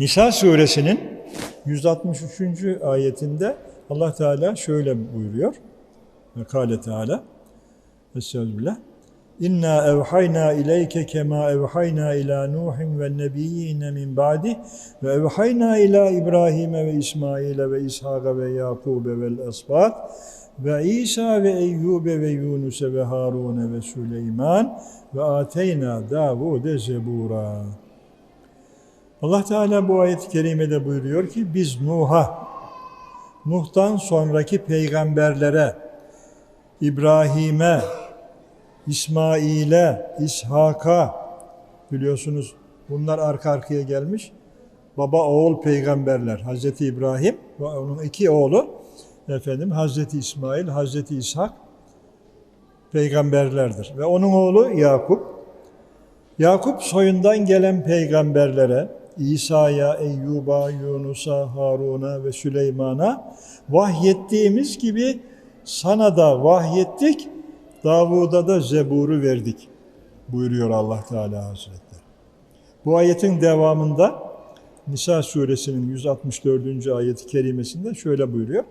Nisa suresinin 163. ayetinde Allah Teala şöyle buyuruyor. Ve Teala Estağfirullah. İnna evhayna ileyke kema evhayna ila Nuhin ve nebiyyine min ba'di ve evhayna ila İbrahim'e ve İsmail'e ve İshak'a ve Yakub'e vel esbat ve İsa ve Eyyub'e ve Yunus'e ve Harun'e ve Süleyman ve ateyna Davud'e zebura. Allah Teala bu ayet-i kerimede buyuruyor ki biz Nuh'a, Nuh'tan sonraki peygamberlere, İbrahim'e, İsmail'e, İshak'a biliyorsunuz bunlar arka arkaya gelmiş. Baba oğul peygamberler. Hazreti İbrahim ve onun iki oğlu efendim Hazreti İsmail, Hazreti İshak peygamberlerdir. Ve onun oğlu Yakup. Yakup soyundan gelen peygamberlere, İsa'ya, Eyyub'a, Yunus'a, Harun'a ve Süleyman'a vahyettiğimiz gibi sana da vahyettik, Davud'a da Zebur'u verdik buyuruyor Allah Teala Hazretleri. Bu ayetin devamında Nisa suresinin 164. ayeti kerimesinde şöyle buyuruyor.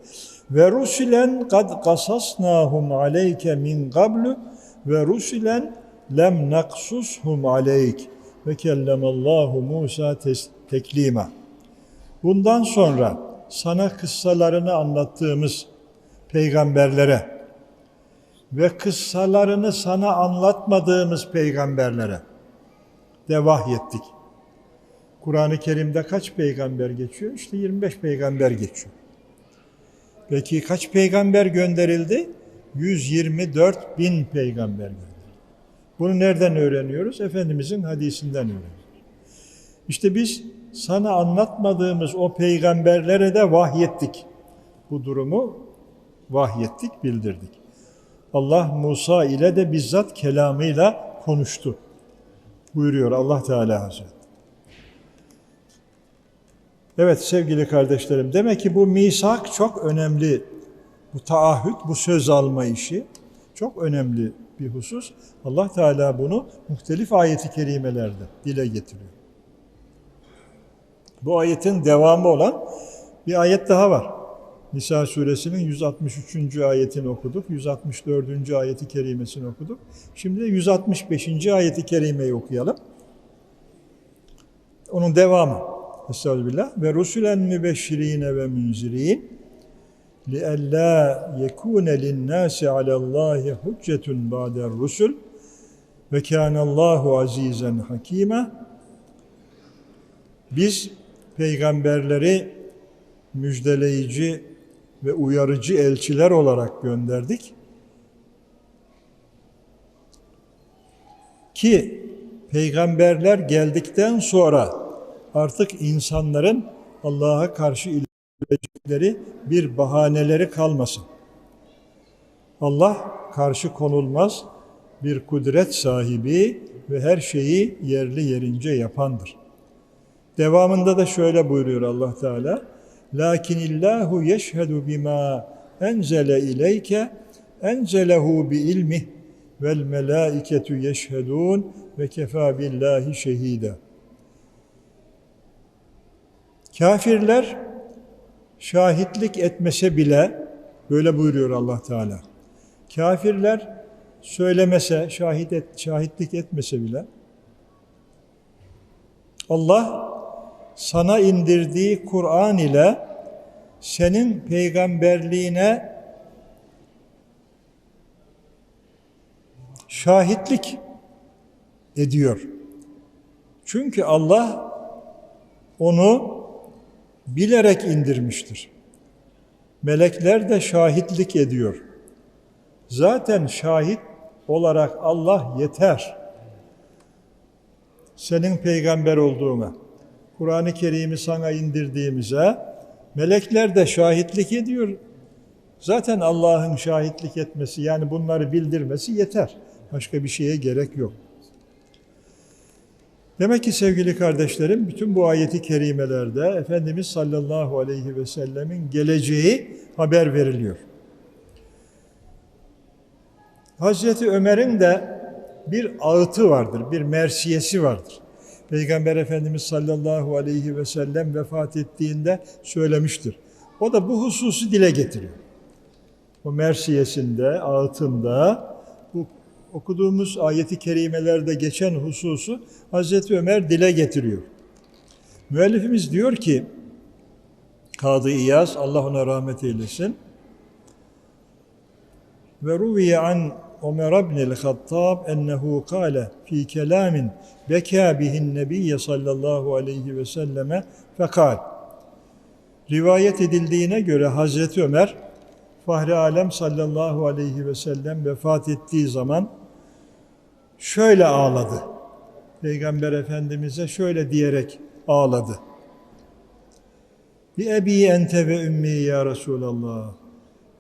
Ve rusulen kad kasasnahum aleyke min qablu ve rusulen lem naksushum aleyk ve kellemallahu Musa teklima. Bundan sonra sana kıssalarını anlattığımız peygamberlere ve kıssalarını sana anlatmadığımız peygamberlere de vahyettik. Kur'an-ı Kerim'de kaç peygamber geçiyor? İşte 25 peygamber geçiyor. Peki kaç peygamber gönderildi? 124 bin peygamber gönderildi. Bunu nereden öğreniyoruz? Efendimizin hadisinden öğreniyoruz. İşte biz sana anlatmadığımız o peygamberlere de vahyettik. Bu durumu vahyettik, bildirdik. Allah Musa ile de bizzat kelamıyla konuştu. Buyuruyor Allah Teala Hazretleri. Evet sevgili kardeşlerim, demek ki bu misak çok önemli. Bu taahhüt, bu söz alma işi çok önemli bir husus. Allah Teala bunu muhtelif ayeti kerimelerde dile getiriyor. Bu ayetin devamı olan bir ayet daha var. Nisa suresinin 163. ayetini okuduk. 164. ayeti kerimesini okuduk. Şimdi de 165. ayeti kerimeyi okuyalım. Onun devamı. Estağfirullah. Ve rusulen mübeşşirine ve münzirin لِأَلَّا يَكُونَ لِلنَّاسِ عَلَى اللّٰهِ حُجَّةٌ بَعْدَ الرُّسُلِ وَكَانَ اللّٰهُ عَز۪يزًا حَك۪يمًا Biz peygamberleri müjdeleyici ve uyarıcı elçiler olarak gönderdik. Ki peygamberler geldikten sonra artık insanların Allah'a karşı iletecekleri bir bahaneleri kalmasın. Allah karşı konulmaz bir kudret sahibi ve her şeyi yerli yerince yapandır. Devamında da şöyle buyuruyor Allah Teala. Lakinillahu yeşhedü bima enzele ileyke enzelehu bi ilmih vel melaiketu yeşhedun ve kefa billahi şehida. Kafirler şahitlik etmese bile böyle buyuruyor Allah Teala. Kafirler söylemese, şahit et, şahitlik etmese bile Allah sana indirdiği Kur'an ile senin peygamberliğine şahitlik ediyor. Çünkü Allah onu bilerek indirmiştir. Melekler de şahitlik ediyor. Zaten şahit olarak Allah yeter. Senin peygamber olduğuna. Kur'an-ı Kerim'i sana indirdiğimize melekler de şahitlik ediyor. Zaten Allah'ın şahitlik etmesi yani bunları bildirmesi yeter. Başka bir şeye gerek yok. Demek ki sevgili kardeşlerim bütün bu ayeti kerimelerde Efendimiz sallallahu aleyhi ve sellemin geleceği haber veriliyor. Hazreti Ömer'in de bir ağıtı vardır, bir mersiyesi vardır. Peygamber Efendimiz sallallahu aleyhi ve sellem vefat ettiğinde söylemiştir. O da bu hususu dile getiriyor. O Mersiyesinde, ağıtında okuduğumuz ayeti kerimelerde geçen hususu Hazreti Ömer dile getiriyor. Müellifimiz diyor ki, Kadı İyaz, Allah ona rahmet eylesin, ve ruviye an Ömer ibn el-Hattab ennehu kâle fi kelamin bekâ bihin nebiyye sallallahu aleyhi ve selleme fekal. Rivayet edildiğine göre Hazreti Ömer Fahri Alem sallallahu aleyhi ve sellem vefat ettiği zaman şöyle ağladı. Peygamber Efendimiz'e şöyle diyerek ağladı. Bi ebi ente ve ümmi ya Resulallah.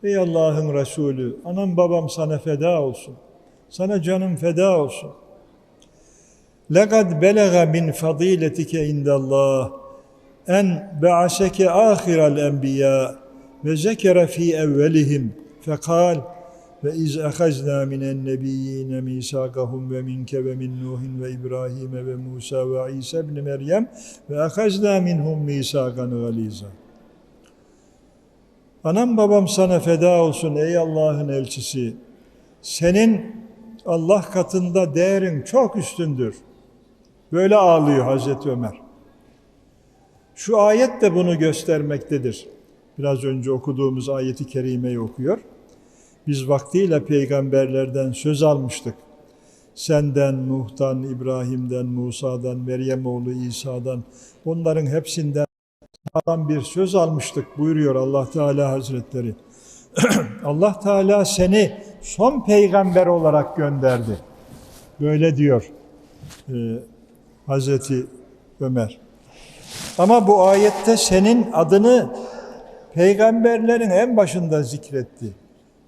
Ey Allah'ın Resulü, anam babam sana feda olsun. Sana canım feda olsun. Lekad belega min fadiletike indallah en ba'aseke ahiral enbiya ve zekere fi evvelihim fekal ve iz ehazna minen nebiyyine misakahum ve minke ve min Nuhin ve İbrahim ve Musa ve İsa ibn Meryem ve ehazna minhum misakan galiza. Anam babam sana feda olsun ey Allah'ın elçisi. Senin Allah katında değerin çok üstündür. Böyle ağlıyor Hazreti Ömer. Şu ayet de bunu göstermektedir. Biraz önce okuduğumuz ayeti kerimeyi okuyor. Biz vaktiyle peygamberlerden söz almıştık. Senden, Nuh'tan, İbrahim'den, Musa'dan, Meryem oğlu İsa'dan, onların hepsinden sağlam bir söz almıştık buyuruyor Allah Teala Hazretleri. Allah Teala seni son peygamber olarak gönderdi. Böyle diyor e, Hazreti Ömer. Ama bu ayette senin adını peygamberlerin en başında zikretti.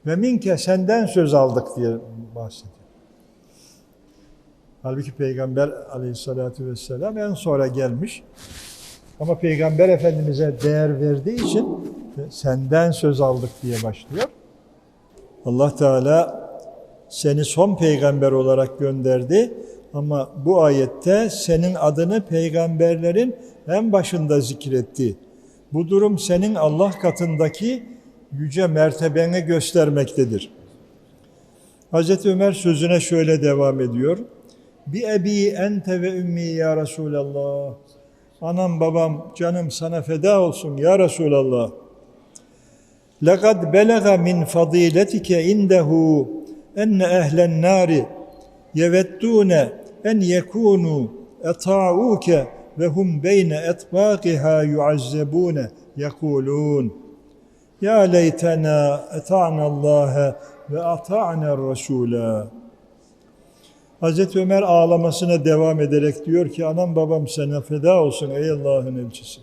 Ve minke senden söz aldık diye bahsediyor. Halbuki Peygamber aleyhissalatü vesselam en sonra gelmiş. Ama Peygamber Efendimiz'e değer verdiği için senden söz aldık diye başlıyor. Allah Teala seni son peygamber olarak gönderdi. Ama bu ayette senin adını peygamberlerin en başında zikretti. Bu durum senin Allah katındaki yüce mertebeni göstermektedir. Hazreti Ömer sözüne şöyle devam ediyor. Bi ebi ente ve ümmi ya Resulallah. Anam babam canım sana feda olsun ya Resulallah. Lekad belaga min fadiletike indehu enne ehlen nari yevettune en yekunu eta'uke ve hum beyne etbakiha yuazzebune yekulun.'' Ya leytena eta'na Allah ve ata'na Rasula Hazreti Ömer ağlamasına devam ederek diyor ki anam babam sana feda olsun ey Allah'ın elçisi.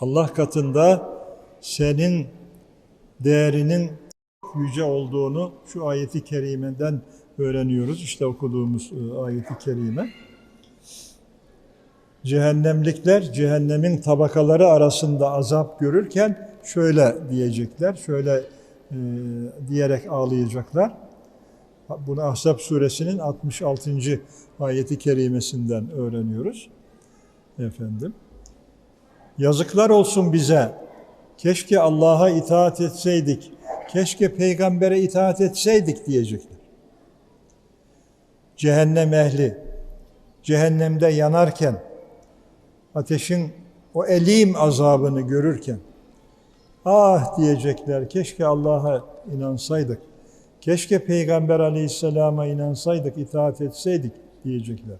Allah katında senin değerinin yüce olduğunu şu ayeti kerimeden öğreniyoruz. İşte okuduğumuz e, ayeti kerime. Cehennemlikler cehennemin tabakaları arasında azap görürken şöyle diyecekler, şöyle e, diyerek ağlayacaklar. Bunu Ahzab suresinin 66. ayeti kerimesinden öğreniyoruz. Efendim. Yazıklar olsun bize. Keşke Allah'a itaat etseydik. Keşke peygambere itaat etseydik diyecekler cehennem ehli cehennemde yanarken ateşin o elim azabını görürken ah diyecekler keşke Allah'a inansaydık. Keşke Peygamber aleyhisselama inansaydık, itaat etseydik diyecekler.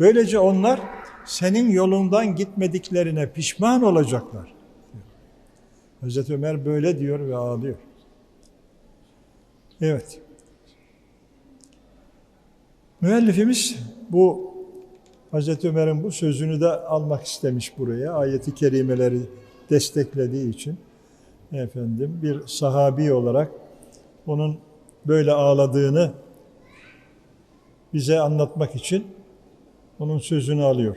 Böylece onlar senin yolundan gitmediklerine pişman olacaklar. Hazreti Ömer böyle diyor ve ağlıyor. Evet. Müellifimiz bu Hazreti Ömer'in bu sözünü de almak istemiş buraya. Ayeti kerimeleri desteklediği için efendim bir sahabi olarak onun böyle ağladığını bize anlatmak için onun sözünü alıyor.